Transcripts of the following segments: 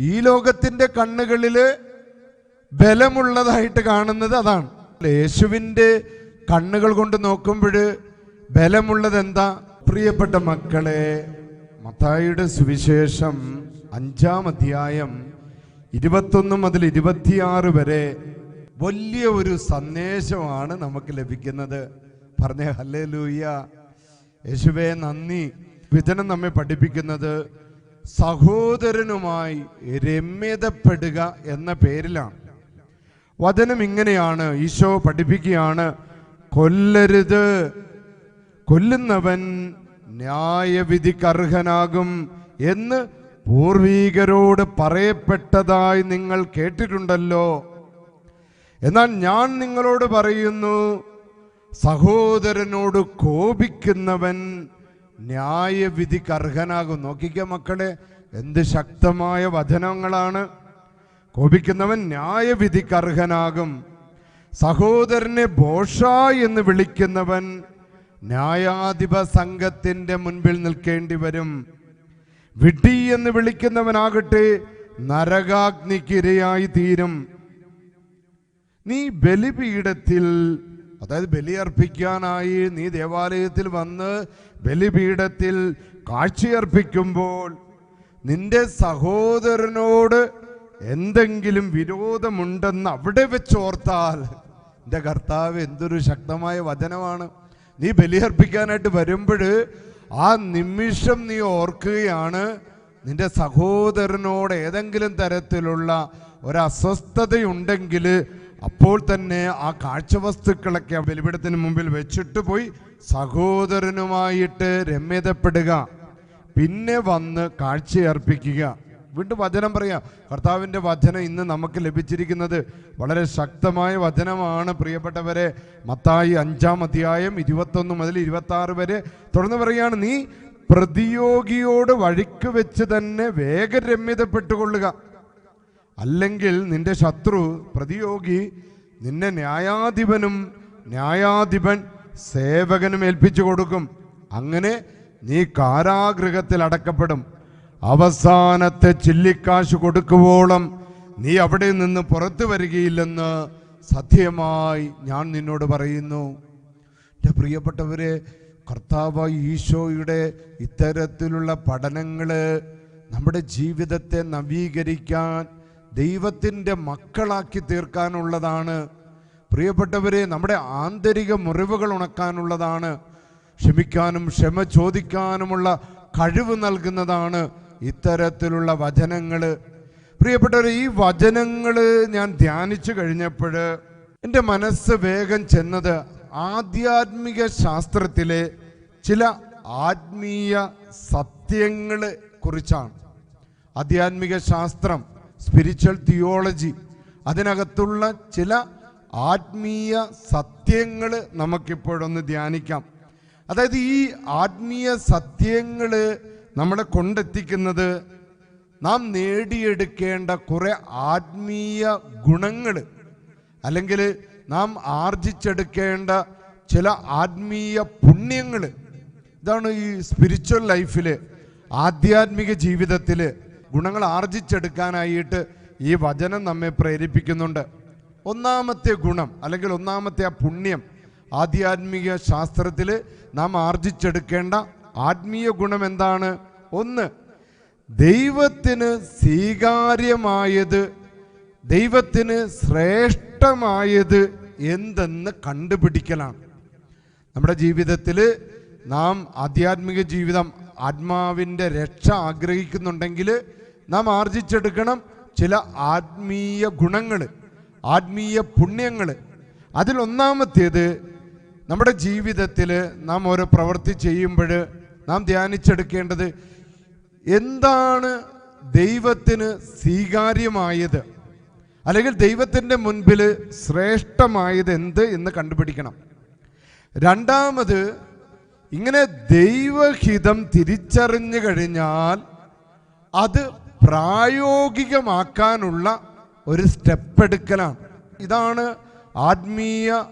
ഈ ലോകത്തിന്റെ കണ്ണുകളിൽ ബലമുള്ളതായിട്ട് കാണുന്നത് അതാണ്. യേശുവിന്റെ കണ്ണുകൾ കൊണ്ട് നോക്കുമ്പോൾ ബലമുള്ളത് എന്താ പ്രിയപ്പെട്ട മക്കളെ മത്തായിയുടെ സുവിശേഷം അഞ്ചാം അധ്യായം ഇരുപത്തൊന്ന് മുതൽ ഇരുപത്തിയാറ് വരെ വലിയ ഒരു സന്ദേശമാണ് നമുക്ക് ലഭിക്കുന്നത്. പറഞ്ഞ ഹല്ലേ ലൂയ്യ യേശുവേ നന്ദി. വിജനം നമ്മെ പഠിപ്പിക്കുന്നത് സഹോദരനുമായി രമ്യതപ്പെടുക എന്ന പേരിലാണ്. വചനം ഇങ്ങനെയാണ്. ഈശോ പഠിപ്പിക്കുകയാണ് കൊല്ലരുത്. കൊല്ലുന്നവൻ ന്യായവിധിക്കർഹനാകും എന്ന് പൂർവീകരോട് പറയപ്പെട്ടതായി നിങ്ങൾ കേട്ടിട്ടുണ്ടല്ലോ. എന്നാൽ ഞാൻ നിങ്ങളോട് പറയുന്നു സഹോദരനോട് കോപിക്കുന്നവൻ ന്യായവിധിക്ക് അർഹനാകും. നോക്കിക്ക മക്കളെ എന്ത് ശക്തമായ വചനങ്ങളാണ്. കോപിക്കുന്നവൻ ന്യായവിധിക്ക് അർഹനാകും. സഹോദരനെ ബോഷ എന്ന് വിളിക്കുന്നവൻ ന്യായാധിപ സംഘത്തിന്റെ മുൻപിൽ നിൽക്കേണ്ടി വരും. വിഡി എന്ന് വിളിക്കുന്നവനാകട്ടെ നരകാഗ്നിക്കിരയായി തീരും. നീ ബലിപീഠത്തിൽ അതായത് ബലിയർപ്പിക്കാനായി നീ ദേവാലയത്തിൽ വന്ന് ബലിപീഠത്തിൽ കാഴ്ചയർപ്പിക്കുമ്പോൾ നിന്റെ സഹോദരനോട് എന്തെങ്കിലും വിരോധമുണ്ടെന്ന് അവിടെ വെച്ചോർത്താൽ എന്റെ കർത്താവ് എന്തൊരു ശക്തമായ വചനമാണ്. നീ ബലിയർപ്പിക്കാനായിട്ട് വരുമ്പോൾ ആ നിമിഷം നീ ഓർക്കുകയാണ് നിന്റെ സഹോദരനോട് ഏതെങ്കിലും തരത്തിലുള്ള ഒരസ്വസ്ഥതയുണ്ടെങ്കിൽ അപ്പോൾ തന്നെ ആ കാഴ്ചവസ്തുക്കളൊക്കെ ബലിപീഠത്തിന് മുമ്പിൽ വെച്ചിട്ട് പോയി സഹോദരനുമായിട്ട് രമ്യതപ്പെടുക. പിന്നെ വന്ന് കാഴ്ചയർപ്പിക്കുക. വീണ്ടും വചനം പറയാം. കർത്താവിന്റെ വചനം ഇന്ന് നമുക്ക് ലഭിച്ചിരിക്കുന്നത് വളരെ ശക്തമായ വചനമാണ്. പ്രിയപ്പെട്ടവരെ മത്തായി അഞ്ചാം അധ്യായം ഇരുപത്തൊന്ന് മുതൽ ഇരുപത്തി വരെ തുടർന്ന് പറയുകയാണ് നീ പ്രതിയോഗിയോട് വഴിക്ക് വെച്ച് തന്നെ വേഗം രമ്യതപ്പെട്ടുകൊള്ളുക. അല്ലെങ്കിൽ നിന്റെ ശത്രു പ്രതിയോഗി നിന്നെ ന്യായാധിപനും ന്യായാധിപൻ സേവകനും ഏൽപ്പിച്ചു കൊടുക്കും. അങ്ങനെ നീ കാരാഗൃഹത്തിൽ അടക്കപ്പെടും. അവസാനത്തെ ചില്ലിക്കാശ് കൊടുക്കുവോളം നീ അവിടെ നിന്ന് പുറത്തു വരികയില്ലെന്ന് സത്യമായി ഞാൻ നിന്നോട് പറയുന്നു. എന്റെ പ്രിയപ്പെട്ടവരെ കർത്താവ് ഈശോയുടെ ഇത്തരത്തിലുള്ള പഠനങ്ങൾ നമ്മുടെ ജീവിതത്തെ നവീകരിക്കാൻ ദൈവത്തിന്റെ മക്കളാക്കി തീർക്കാനുള്ളതാണ്. പ്രിയപ്പെട്ടവരെ നമ്മുടെ ആന്തരിക മുറിവുകൾ ഉണക്കാനുള്ളതാണ്. ക്ഷമിക്കാനും ക്ഷമ ചോദിക്കാനുമുള്ള കഴിവ് നൽകുന്നതാണ് ഇത്തരത്തിലുള്ള വചനങ്ങൾ പ്രിയപ്പെട്ടവർ ഈ വചനങ്ങൾ ഞാൻ ധ്യാനിച്ചു കഴിഞ്ഞപ്പോൾ എന്റെ മനസ്സ് വേഗം ചെന്നത് ആധ്യാത്മിക ശാസ്ത്രത്തിലെ ചില ആത്മീയ സത്യങ്ങളെ കുറിച്ചാണ്. ആധ്യാത്മിക ശാസ്ത്രം സ്പിരിച്വൽ തിയോളജി അതിനകത്തുള്ള ചില ആത്മീയ സത്യങ്ങൾ നമുക്കിപ്പോഴൊന്ന് ധ്യാനിക്കാം. അതായത് ഈ ആത്മീയ സത്യങ്ങൾ നമ്മളെ കൊണ്ടെത്തിക്കുന്നത് നാം നേടിയെടുക്കേണ്ട കുറെ ആത്മീയ ഗുണങ്ങൾ അല്ലെങ്കിൽ നാം ആർജിച്ചെടുക്കേണ്ട ചില ആത്മീയ പുണ്യങ്ങൾ ഇതാണ് ഈ സ്പിരിച്വൽ ലൈഫിൽ ആധ്യാത്മിക ജീവിതത്തിൽ ഗുണങ്ങൾ ആർജിച്ചെടുക്കാനായിട്ട് ഈ വചനം നമ്മെ പ്രേരിപ്പിക്കുന്നുണ്ട്. ഒന്നാമത്തെ ഗുണം അല്ലെങ്കിൽ ഒന്നാമത്തെ ആ പുണ്യം ആധ്യാത്മിക ശാസ്ത്രത്തിൽ നാം ആർജിച്ചെടുക്കേണ്ട ആത്മീയ ഗുണം എന്താണ്? ഒന്ന് ദൈവത്തിന് സ്വീകാര്യമായത് ദൈവത്തിന് ശ്രേഷ്ഠമായത് എന്തെന്ന് കണ്ടുപിടിക്കലാണ്. നമ്മുടെ ജീവിതത്തിൽ നാം ആധ്യാത്മിക ജീവിതം ആത്മാവിന്റെ രക്ഷ ആഗ്രഹിക്കുന്നുണ്ടെങ്കിൽ നാം ആർജിച്ചെടുക്കണം ചില ആത്മീയ ഗുണങ്ങൾ ആത്മീയ പുണ്യങ്ങൾ അതിലൊന്നാമത്തേത് നമ്മുടെ ജീവിതത്തിൽ നാം ഓരോ പ്രവൃത്തി ചെയ്യുമ്പോൾ നാം ധ്യാനിച്ചെടുക്കേണ്ടത് എന്താണ് ദൈവത്തിന് സ്വീകാര്യമായത്? അല്ലെങ്കിൽ ദൈവത്തിന്റെ മുൻപിൽ ശ്രേഷ്ഠമായത് എന്ത് എന്ന് കണ്ടുപിടിക്കണം. രണ്ടാമത് ഇങ്ങനെ ദൈവഹിതം തിരിച്ചറിഞ്ഞു കഴിഞ്ഞാൽ അത് പ്രായോഗികമാക്കാനുള്ള ഒരു സ്റ്റെപ്പ് എടുക്കലാണ് ഇതാണ് ആത്മീയ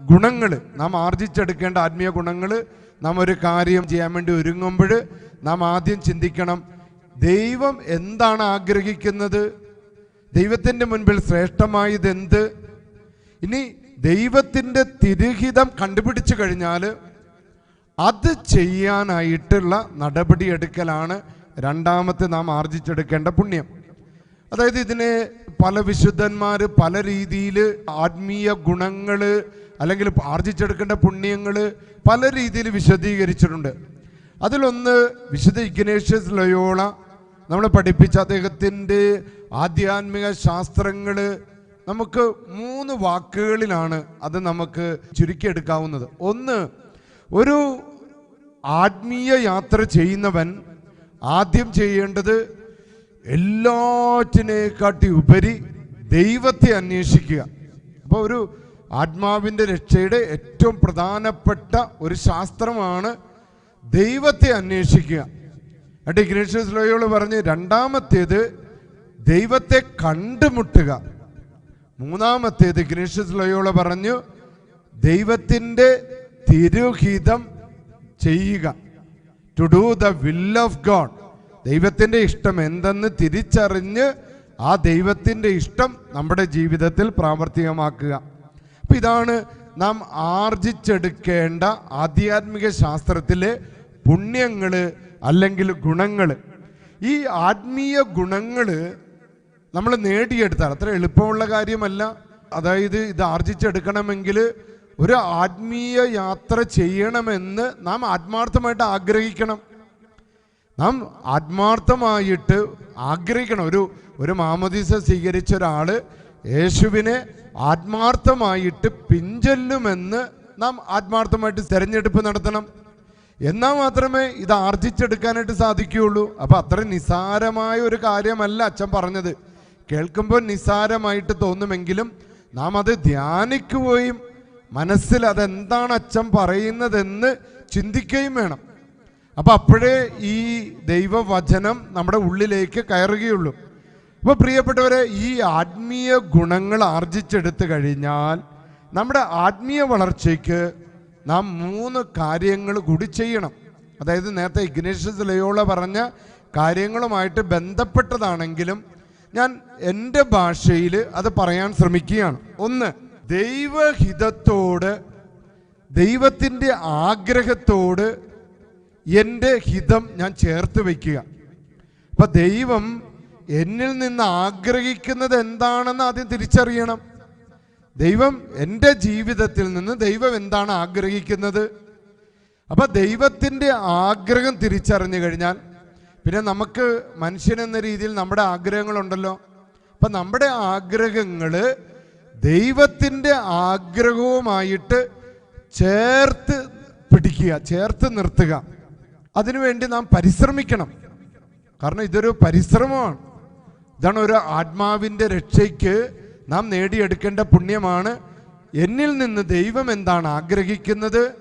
ഗുണങ്ങൾ നാം ആർജിച്ചെടുക്കേണ്ട ആത്മീയ ഗുണങ്ങൾ നാം ഒരു കാര്യം ചെയ്യാൻ വേണ്ടി ഒരുങ്ങുമ്പോൾ നാം ആദ്യം ചിന്തിക്കണം ദൈവം എന്താണ് ആഗ്രഹിക്കുന്നത്? ദൈവത്തിന്റെ മുൻപിൽ ശ്രേഷ്ഠമായത് എന്ത് ഇനി ദൈവത്തിന്റെ തിരുഹിതം കണ്ടുപിടിച്ചു കഴിഞ്ഞാൽ അത് ചെയ്യാനായിട്ടുള്ള നടപടിയെടുക്കലാണ് രണ്ടാമത്തെ നാം ആർജിച്ചെടുക്കേണ്ട പുണ്യം. അതായത് ഇതിനെ പല വിശുദ്ധന്മാർ പല രീതിയിൽ ആത്മീയ ഗുണങ്ങൾ അല്ലെങ്കിൽ ആർജിച്ചെടുക്കേണ്ട പുണ്യങ്ങൾ പല രീതിയിൽ വിശദീകരിച്ചിട്ടുണ്ട്. അതിലൊന്ന് വിശുദ്ധ ഇഗ്നേഷ്യസ് ലയോള നമ്മൾ പഠിപ്പിച്ച അദ്ദേഹത്തിന്റെ ആധ്യാത്മിക ശാസ്ത്രങ്ങൾ നമുക്ക് മൂന്ന് വാക്കുകളിലാണ് അത് നമുക്ക് ചുരുക്കിയെടുക്കാവുന്നത്. ഒന്ന് ഒരു ആത്മീയ യാത്ര ചെയ്യുന്നവൻ ആദ്യം ചെയ്യേണ്ടത് എല്ലാറ്റിനെക്കാട്ടി ഉപരി ദൈവത്തെ അന്വേഷിക്കുക. അപ്പോൾ ഒരു ആത്മാവിന്റെ രക്ഷയുടെ ഏറ്റവും പ്രധാനപ്പെട്ട ഒരു ശാസ്ത്രമാണ് ദൈവത്തെ അന്വേഷിക്കുക. എന്നിട്ട് ഇഗ്നേഷ്യസ് ലോയോൾ പറഞ്ഞ് രണ്ടാമത്തേത് ദൈവത്തെ കണ്ടുമുട്ടുക. മൂന്നാമത്തേത് ഇഗ്നേഷ്യസ് ലോയോള പറഞ്ഞു ദൈവത്തിന്റെ തിരുഹിതം ചെയ്യുക. To do the will of God ദൈവത്തിന്റെ ഇഷ്ടം എന്തെന്ന് തിരിച്ചറിഞ്ഞ് ആ ദൈവത്തിന്റെ ഇഷ്ടം നമ്മുടെ ജീവിതത്തിൽ പ്രാവർത്തികമാക്കുക. അപ്പം ഇതാണ് നാം ആർജിച്ചെടുക്കേണ്ട ആധ്യാത്മിക ശാസ്ത്രത്തിലെ പുണ്യങ്ങൾ അല്ലെങ്കിൽ ഗുണങ്ങൾ ഈ ആത്മീയ ഗുണങ്ങൾ നമ്മൾ നേടിയെടുത്താൽ അത്ര എളുപ്പമുള്ള കാര്യമല്ല. അതായത് ഇത് ആർജിച്ചെടുക്കണമെങ്കിൽ ഒരു ആത്മീയ യാത്ര ചെയ്യണമെന്ന് നാം ആത്മാർത്ഥമായിട്ട് ആഗ്രഹിക്കണം. നാം ആത്മാർത്ഥമായിട്ട് ആഗ്രഹിക്കണം. ഒരു ഒരു മാമോദീസ സ്വീകരിച്ച ഒരാൾ യേശുവിനെ ആത്മാർത്ഥമായിട്ട് പിഞ്ചൊല്ലുമെന്ന് നാം ആത്മാർത്ഥമായിട്ട് തെരഞ്ഞെടുപ്പ് നടത്തണം. എന്നാൽ മാത്രമേ ഇത് ആർജിച്ചെടുക്കാനായിട്ട് സാധിക്കുകയുള്ളൂ. അപ്പം അത്ര നിസാരമായ ഒരു കാര്യമല്ല അച്ഛൻ പറഞ്ഞത്. കേൾക്കുമ്പോൾ നിസാരമായിട്ട് തോന്നുമെങ്കിലും നാം അത് ധ്യാനിക്കുകയും മനസ്സിൽ അതെന്താണ് അച്ഛൻ പറയുന്നതെന്ന് ചിന്തിക്കുകയും വേണം. അപ്പൊ അപ്പോഴേ ഈ ദൈവവചനം നമ്മുടെ ഉള്ളിലേക്ക് കയറുകയുള്ളൂ. അപ്പോൾ പ്രിയപ്പെട്ടവരെ ഈ ആത്മീയ ഗുണങ്ങൾ ആർജിച്ചെടുത്തു കഴിഞ്ഞാൽ നമ്മുടെ ആത്മീയ വളർച്ചയ്ക്ക് നാം മൂന്ന് കാര്യങ്ങൾ കൂടി ചെയ്യണം. അതായത് നേരത്തെ ഇഗ്നേഷ്യസ് ലയോള പറഞ്ഞ കാര്യങ്ങളുമായിട്ട് ബന്ധപ്പെട്ടതാണെങ്കിലും ഞാൻ എന്റെ ഭാഷയിൽ അത് പറയാൻ ശ്രമിക്കുകയാണ്. ഒന്ന് ദൈവഹിതത്തോട് ദൈവത്തിന്റെ ആഗ്രഹത്തോട് എന്റെ ഹിതം ഞാൻ ചേർത്ത് വയ്ക്കുക. അപ്പം ദൈവം എന്നിൽ നിന്ന് ആഗ്രഹിക്കുന്നത് എന്താണെന്ന് ആദ്യം തിരിച്ചറിയണം. ദൈവം എന്റെ ജീവിതത്തിൽ നിന്ന് ദൈവം എന്താണ് ആഗ്രഹിക്കുന്നത്? അപ്പം ദൈവത്തിന്റെ ആഗ്രഹം തിരിച്ചറിഞ്ഞു കഴിഞ്ഞാൽ പിന്നെ നമുക്ക് മനുഷ്യനെന്ന രീതിയിൽ നമ്മുടെ ആഗ്രഹങ്ങളുണ്ടല്ലോ. അപ്പം നമ്മുടെ ആഗ്രഹങ്ങൾ ദൈവത്തിന്റെ ആഗ്രഹവുമായിട്ട് ചേർത്ത് പിടിക്കുക ചേർത്ത് നിർത്തുക. അതിനുവേണ്ടി നാം പരിശ്രമിക്കണം. കാരണം ഇതൊരു പരിശ്രമമാണ്. ഇതാണ് ഒരു ആത്മാവിന്റെ രക്ഷയ്ക്ക് നാം നേടിയെടുക്കേണ്ട പുണ്യമാണ്. എന്നിൽ നിന്ന് ദൈവം എന്താണ് ആഗ്രഹിക്കുന്നത്?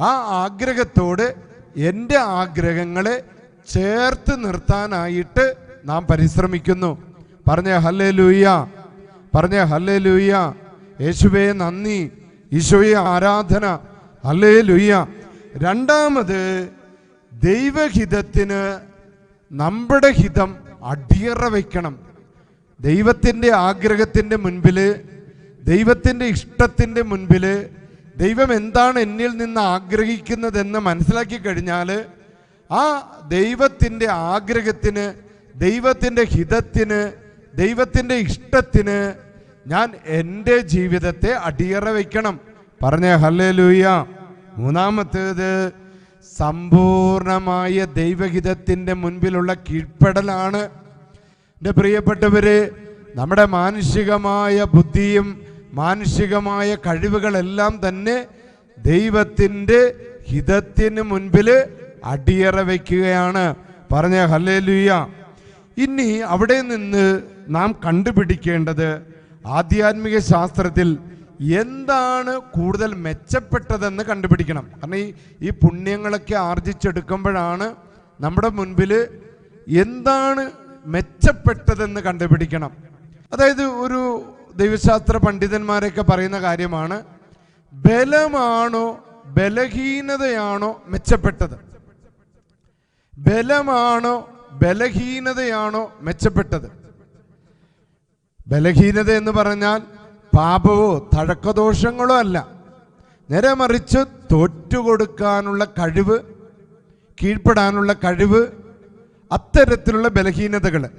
ആ ആഗ്രഹത്തോട് എന്റെ ആഗ്രഹങ്ങളെ ചേർത്ത് നിർത്താനായിട്ട് നാം പരിശ്രമിക്കുന്നു. പറഞ്ഞ ഹല്ലേ ലൂയ്യ പറഞ്ഞ ഹല്ലേ ലുയ്യ യേശുവേ നന്ദി. ഈശോയെ ആരാധന. ഹല്ലേ ലുയ്യ രണ്ടാമത് ദൈവഹിതത്തിന് നമ്മുടെ ഹിതം അടിയറ വയ്ക്കണം ദൈവത്തിന്റെ ആഗ്രഹത്തിന്റെ മുൻപിൽ ദൈവത്തിന്റെ ഇഷ്ടത്തിന്റെ മുൻപിൽ ദൈവം എന്താണ് എന്നിൽ നിന്ന് ആഗ്രഹിക്കുന്നതെന്ന് മനസ്സിലാക്കി കഴിഞ്ഞാൽ ആ ദൈവത്തിന്റെ ആഗ്രഹത്തിന് ദൈവത്തിന്റെ ഹിതത്തിന് ദൈവത്തിന്റെ ഇഷ്ടത്തിന് ഞാൻ എന്റെ ജീവിതത്തെ അടിയറ വയ്ക്കണം. പറഞ്ഞ ഹല്ലേ ലൂയ മൂന്നാമത്തേത് സമ്പൂർണമായ ദൈവഹിതത്തിന്റെ മുൻപിലുള്ള കീഴ്പ്പെടലാണ്. എന്റെ പ്രിയപ്പെട്ടവര് നമ്മുടെ മാനുഷികമായ ബുദ്ധിയും മാനുഷികമായ കഴിവുകളെല്ലാം തന്നെ ദൈവത്തിന്റെ ഹിതത്തിന് മുൻപിൽ അടിയറ വയ്ക്കുകയാണ്. പറഞ്ഞ ഹല്ലേ ഹല്ലേലൂയ. ഇനി അവിടെ നിന്ന് നാം കണ്ടുപിടിക്കേണ്ടത് ആധ്യാത്മിക ശാസ്ത്രത്തിൽ എന്താണ് കൂടുതൽ മെച്ചപ്പെട്ടതെന്ന് കണ്ടുപിടിക്കണം. കാരണം ഈ ഈ പുണ്യങ്ങളൊക്കെ ആർജിച്ചെടുക്കുമ്പോഴാണ് നമ്മുടെ മുൻപിൽ എന്താണ് മെച്ചപ്പെട്ടതെന്ന് കണ്ടുപിടിക്കണം. അതായത് ഒരു ദൈവശാസ്ത്ര പണ്ഡിതന്മാരൊക്കെ പറയുന്ന കാര്യമാണ് ബലമാണോ ബലഹീനതയാണോ മെച്ചപ്പെട്ടത്? ബലമാണോ ബലഹീനതയാണോ മെച്ചപ്പെട്ടത്? ബലഹീനത എന്ന് പറഞ്ഞാൽ പാപവോ തഴക്കദോഷങ്ങളോ അല്ല. നേരെ മറിച്ച് തോറ്റുകൊടുക്കാനുള്ള കഴിവ് കീഴ്പ്പെടാനുള്ള കഴിവ് അത്തരത്തിലുള്ള ബലഹീനതകൾ.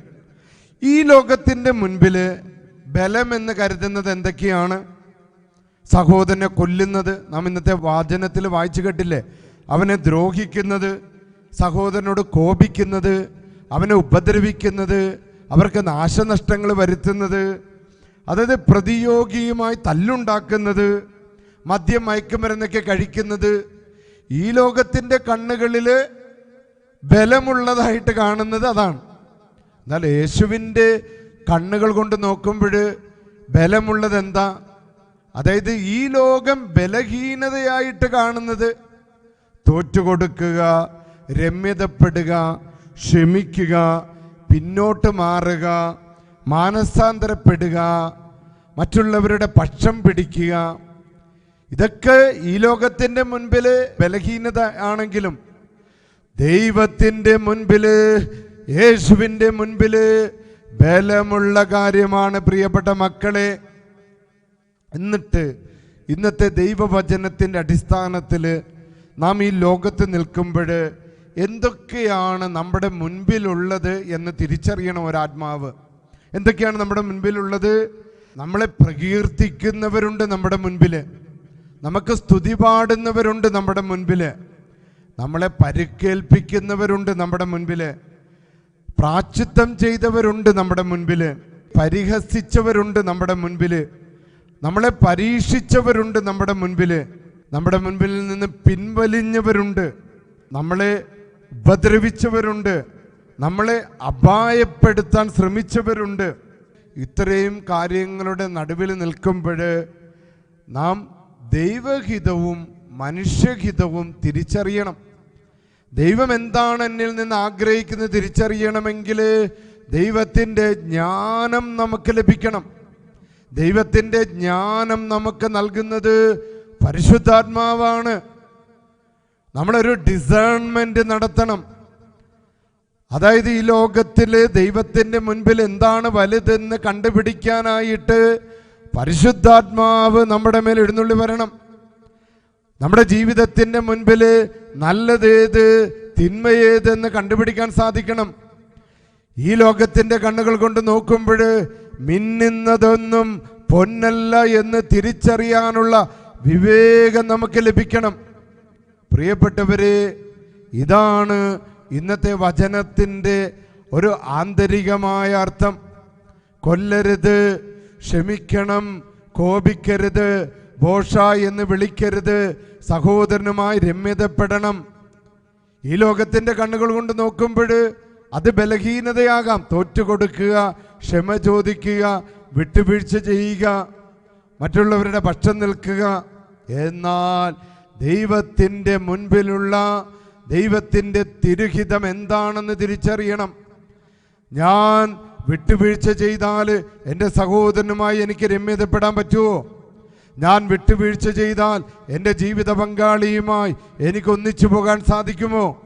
ഈ ലോകത്തിന്റെ മുൻപിൽ ബലമെന്ന് കരുതുന്നത് എന്തൊക്കെയാണ്? സഹോദരനെ കൊല്ലുന്നത്. നാം ഇന്നത്തെ വാചനത്തിൽ വായിച്ചു കേട്ടില്ലേ? അവനെ ദ്രോഹിക്കുന്നത് സഹോദരനോട് കോപിക്കുന്നത് അവനെ ഉപദ്രവിക്കുന്നത് അവർക്ക് നാശനഷ്ടങ്ങൾ വരുത്തുന്നത് അതായത് പ്രതിയോഗിയുമായി തല്ലുണ്ടാക്കുന്നത് മദ്യം മയക്കുമരുന്നൊക്കെ കഴിക്കുന്നത് ഈ ലോകത്തിന്റെ കണ്ണുകളിൽ ബലമുള്ളതായിട്ട് കാണുന്നത് അതാണ്. എന്നാൽ യേശുവിന്റെ കണ്ണുകൾ കൊണ്ട് നോക്കുമ്പോൾ ബലമുള്ളത് എന്താ? അതായത് ഈ ലോകം ബലഹീനതയായിട്ട് കാണുന്നത് തോറ്റുകൊടുക്കുക രമ്യതപ്പെടുക ക്ഷമിക്കുക പിന്നോട്ട് മാറുക മാനസാന്തരപ്പെടുക മറ്റുള്ളവരുടെ പക്ഷം പിടിക്കുക. ഇതൊക്കെ ഈ ലോകത്തിന്റെ മുൻപിൽ ബലഹീനത ആണെങ്കിലും ദൈവത്തിന്റെ മുൻപിൽ യേശുവിന്റെ മുൻപിൽ ബലമുള്ള കാര്യമാണ് പ്രിയപ്പെട്ട മക്കളെ. എന്നിട്ട് ഇന്നത്തെ ദൈവവചനത്തിന്റെ അടിസ്ഥാനത്തിൽ നാം ഈ ലോകത്ത് നിൽക്കുമ്പോൾ എന്തൊക്കെയാണ് നമ്മുടെ മുൻപിലുള്ളത് എന്ന് തിരിച്ചറിയണം ഒരാത്മാവ്. എന്തൊക്കെയാണ് നമ്മുടെ മുൻപിലുള്ളത്? നമ്മളെ പ്രകീർത്തിക്കുന്നവരുണ്ട് നമ്മുടെ മുൻപിൽ നമുക്ക് സ്തുതി പാടുന്നവരുണ്ട് നമ്മുടെ മുൻപിൽ നമ്മളെ പരിക്കേൽപ്പിക്കുന്നവരുണ്ട് നമ്മുടെ മുൻപിൽ പ്രാച്ചിത്വം ചെയ്തവരുണ്ട് നമ്മുടെ മുൻപിൽ പരിഹസിച്ചവരുണ്ട് നമ്മുടെ മുൻപിൽ നമ്മളെ പരീക്ഷിച്ചവരുണ്ട് നമ്മുടെ മുൻപിൽ നമ്മുടെ മുൻപിൽ നിന്ന് പിൻവലിഞ്ഞവരുണ്ട്. നമ്മളെ ഉപദ്രവിച്ചവരുണ്ട്. നമ്മളെ അപായപ്പെടുത്താൻ ശ്രമിച്ചവരുണ്ട്. ഇത്രയും കാര്യങ്ങളുടെ നടുവിൽ നിൽക്കുമ്പോൾ നാം ദൈവഹിതവും മനുഷ്യഹിതവും തിരിച്ചറിയണം. ദൈവം എന്താണ് എന്നിൽ നിന്ന് ആഗ്രഹിക്കുന്നത് തിരിച്ചറിയണമെങ്കിൽ ദൈവത്തിന്റെ ജ്ഞാനം നമുക്ക് ലഭിക്കണം. ദൈവത്തിന്റെ ജ്ഞാനം നമുക്ക് നൽകുന്നത് പരിശുദ്ധാത്മാവാണ്. നമ്മളൊരു ഡിസേൺമെന്റ് നടത്തണം. അതായത് ഈ ലോകത്തിൽ ദൈവത്തിന്റെ മുൻപിൽ എന്താണ് വലുതെന്ന് കണ്ടുപിടിക്കാനായിട്ട് പരിശുദ്ധാത്മാവ് നമ്മുടെ മേൽ എഴുന്നള്ളി വരണം. നമ്മുടെ ജീവിതത്തിന്റെ മുൻപിൽ നല്ലതേത് തിന്മയേതെന്ന് കണ്ടുപിടിക്കാൻ സാധിക്കണം. ഈ ലോകത്തിന്റെ കണ്ണുകൾ കൊണ്ട് നോക്കുമ്പോൾ മിന്നുന്നതൊന്നും പൊന്നല്ല എന്ന് തിരിച്ചറിയാനുള്ള വിവേകം നമുക്ക് ലഭിക്കണം. പ്രിയപ്പെട്ടവരെ ഇതാണ് ഇന്നത്തെ വചനത്തിന്റെ ഒരു ആന്തരികമായ അർത്ഥം. കൊല്ലരുത് ക്ഷമിക്കണം കോപിക്കരുത് ബോഷ എന്ന് വിളിക്കരുത് സഹോദരനുമായി രമ്യതപ്പെടണം. ഈ ലോകത്തിന്റെ കണ്ണുകൾ കൊണ്ട് നോക്കുമ്പോൾ അത് ബലഹീനതയാകാം. തോറ്റുകൊടുക്കുക ക്ഷമ ചോദിക്കുക വിട്ടുവീഴ്ച ചെയ്യുക മറ്റുള്ളവരുടെ പക്ഷം നിൽക്കുക. എന്നാൽ ദൈവത്തിന്റെ മുൻപിലുള്ള ദൈവത്തിന്റെ തിരുഹിതം എന്താണെന്ന് തിരിച്ചറിയണം. ഞാൻ വിട്ടുവീഴ്ച ചെയ്താൽ എന്റെ സഹോദരനുമായി എനിക്ക് രമ്യതപ്പെടാൻ പറ്റുമോ? ഞാൻ വിട്ടുവീഴ്ച ചെയ്താൽ എന്റെ ജീവിത പങ്കാളിയുമായി എനിക്ക് ഒന്നിച്ചു പോകാൻ സാധിക്കുമോ?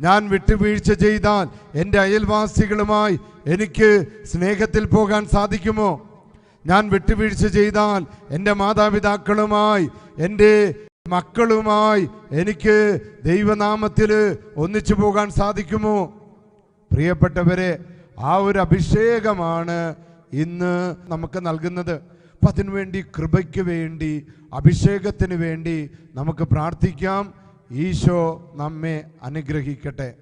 ഞാൻ വിട്ടുവീഴ്ച ചെയ്താൽ എന്റെ അയൽവാസികളുമായി എനിക്ക് സ്നേഹത്തിൽ പോകാൻ സാധിക്കുമോ? ഞാൻ വിട്ടുവീഴ്ച ചെയ്താൽ എന്റെ മാതാപിതാക്കളുമായി എന്റെ മക്കളുമായി എനിക്ക് ദൈവനാമത്തിൽ ഒന്നിച്ചു പോകാൻ സാധിക്കുമോ? പ്രിയപ്പെട്ടവരെ ആ ഒരു അഭിഷേകമാണ് ഇന്ന് നമുക്ക് നൽകുന്നത്. അപ്പം അതിനുവേണ്ടി കൃപയ്ക്ക് വേണ്ടി അഭിഷേകത്തിന് വേണ്ടി നമുക്ക് പ്രാർത്ഥിക്കാം. ഈശോ നമ്മെ അനുഗ്രഹിക്കട്ടെ.